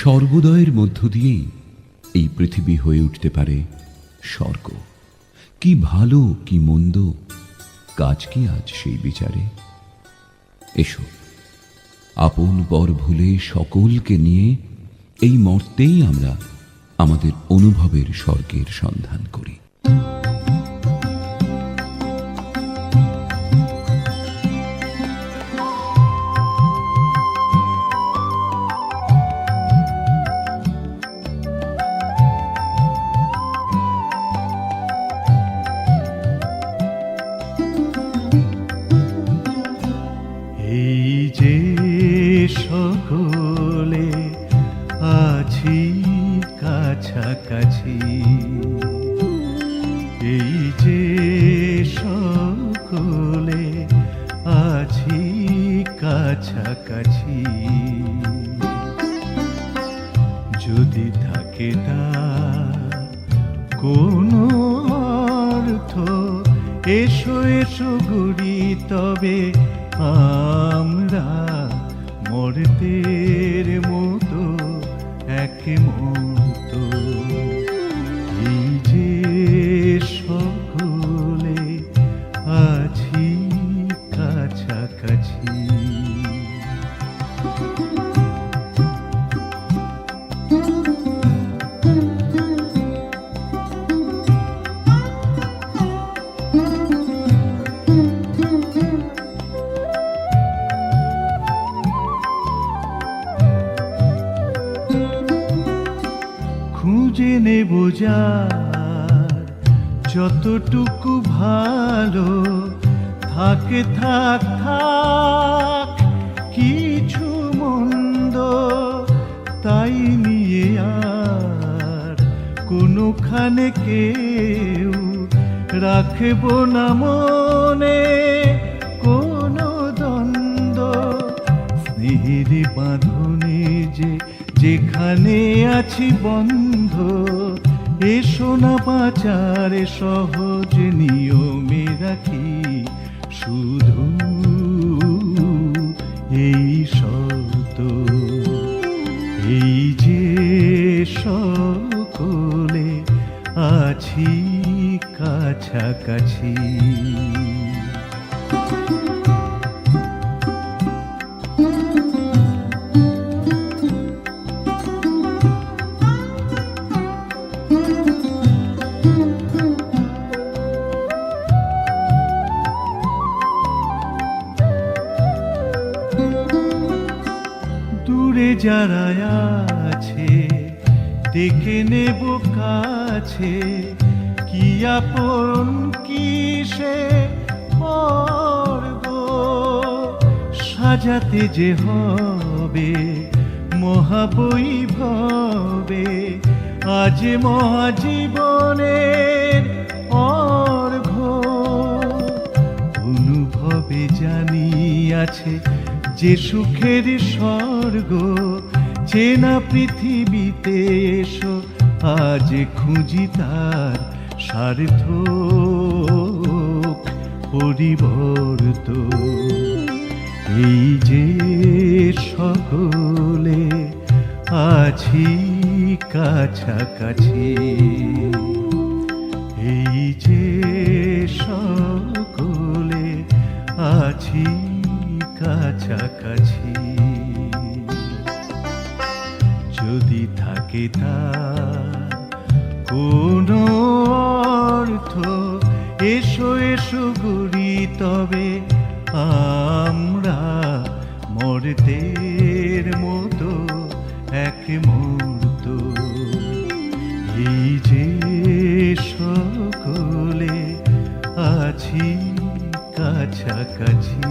সর্বোদয়ের মধ্য দিয়েই এই পৃথিবী হয়ে উঠতে পারে স্বর্গ। কি ভালো, কি মন্দ, কাজ কি আজ সেই বিচারে? এসো, আপন পর ভুলে সকলকে নিয়ে এই মর্তেই আমরা আমাদের অনুভবের স্বর্গের সন্ধান করি। এই যে সকলে আছি কাছাকাছি। যদি থাকে তা কোনো অর্থ, এসো এসো গুড়ি, তবে আমরা মরতের মতো এক মতো নেব যার যতটুকু ভালো, থাকে, থাক থাক, কিছু মন্দ তাই নিয়ে আর কোনোখানে কেউ রাখব না মনে কোনো দ্বন্দ্ব। স্নেহের বাঁধনে যে যেখানে আছি বন্ধ, এসো না পাচার সহজ নিয়মে রাখি। শুধু এই শর্ত, এই যে সকলে আছি কাছাকাছি। দূরে যারা আছে ডেকে নেব কাছে কি আপন কিসে সাজাতে যে হবে মহাবৈভবে, আজ মহাজীবনের অর্ঘ অনুভবে জানি আছে যে সুখের স্বর্গ চেনা পৃথিবীতে এসো, আজ খুঁজি তার সার্থক পরিবর্ত এই যে সকলে আছি কাছাকাছি, এই যে সকলে আছি কাছাকাছি। যদি থাকে তা কোনো অর্থ, এসো এসো গুড়ি তবে আমরা মরতের মতো এক মুহূর্ত। এই যে সকলে আছি কাছাকাছি।